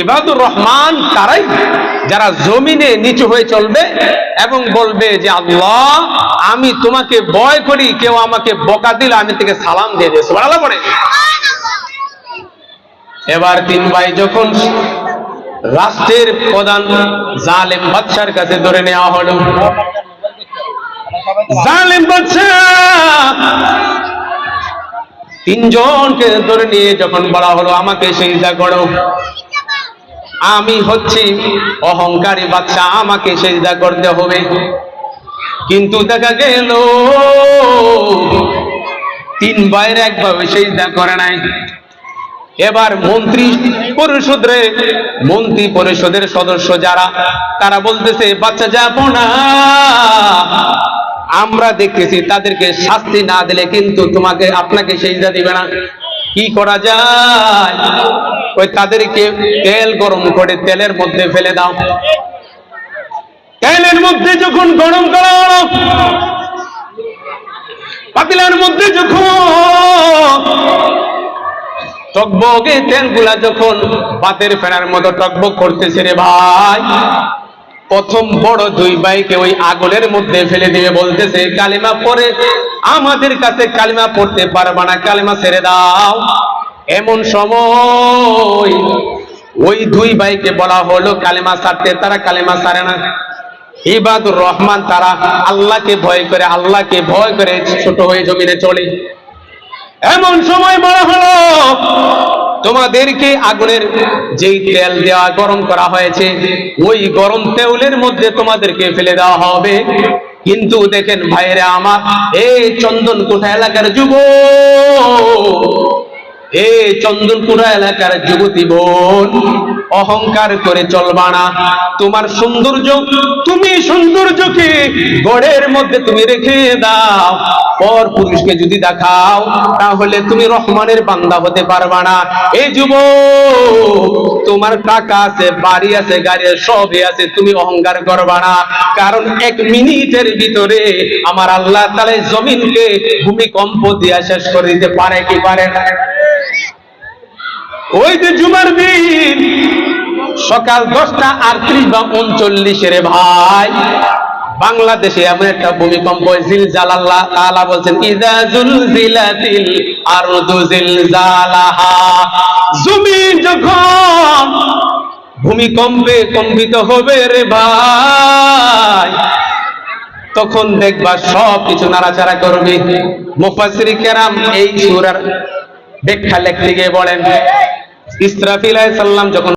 ইবাদুর রহমান তারাই যারা জমিনে নিচু হয়ে চলবে এবং বলবে যে, আল্লাহ, আমি তোমাকে ভয় করি, কেউ আমাকে বকা দিলে আমি থেকে সালাম দিয়ে দিয়েছি বলা পড়ে এবার তিন ভাই যখন রাষ্ট্রের প্রধান জালেম বাদশার কাছে ধরে নেওয়া হলো। জালেম বাদশা তিনজনকে ধরে নিয়ে যখন বলা হলো, আমাকে সেজদা করো। আমি হচ্ছি অহংকারী বাচ্চা, আমাকে সেজদা করতে হবে। কিন্তু দেখা গেল, তিন ভাইয়ের একভাবে সেজদা করে নাই। এবার মন্ত্রী পরিষদরে মন্ত্রী পরিষদের সদস্য যারা, তারা বলতেছে, বাচ্চা, যাব না। আমরা দেখতেছি তাদেরকে শাস্তি না দিলে কিন্তু তোমাকে, আপনাকে সেজদা দিবে না। কি করা যায়? ওই তাদেরকে তেল গরম করে তেলের মধ্যে ফেলে দাও। তেলের মধ্যে যখন গরম করা হলো, পাতিলার মধ্যে যখন টকবগে তেলগুলা যখন বাতের ফেরার মতো টকবক করতেছে রে ভাই, প্রথম বড় দুই ভাইকে ওই আগুনের মধ্যে ফেলে দিয়ে বলতেছে, কালিমা পরে আমাদের কাছে কালিমা পড়তে পারবা না, কালিমা ছেড়ে দাও। এমন সময় ওই দুই ভাইকে বলা হলো, কালিমা সারতে তারা কালিমা সারে না। ইবাদুর রহমান তারা আল্লাহকে ভয় করে, আল্লাহকে ভয় করে ছোট হয়ে জমিনে চলে। এমন সময় বলা হলো, তোমাদেরকে আগুনের যেই তেল দেওয়া গরম করা হয়েছে, ওই গরম তেলের মধ্যে তোমাদেরকে ফেলে দেওয়া হবে। কিন্তু দেখেন ভাইরে আমার, এই চন্দন কোঠা এলাকার যুব এ চন্দনপুরা এলাকার যুবতী বোন, অহংকার করে চলবা না। তোমার সৌন্দর্য, তুমি সৌন্দর্যকে গড়ের মধ্যে তুমি রেখে দাও। পর পুরুষকে যদি দেখাও, তাহলে তুমি রহমানের বান্দা হতে পারবা না। এই যুব তোমার টাকা আছে, বাড়ি আছে, গাড়ি সবই আছে, তুমি অহংকার করবা না। কারণ এক মিনিটের ভিতরে আমার আল্লাহ তালে জমিনকে ভূমিকম্প দিয়া শেষ করে দিতে পারে কি পারে না? ওই যে জুমার দিন, সকাল দশটা আটত্রিশ বা উনচল্লিশের ভাই। বাংলাদেশে এমন একটা ভূমিকম্প জিল জালাল্লাহ তাআলা বলছেন ইদা জুলজিলাতিল আরদু জিলজালাহা। জমিন যখন ভূমিকম্পে কম্পিত হবে রে ভাই, তখন দেখবা সব কিছু নাড়াচাড়া করবে। মুফাসসির কেরাম এই সূরার ব্যাখ্যা লিখতে গিয়ে বলেন ইসরাফিল আলাইহিস সালাম যখন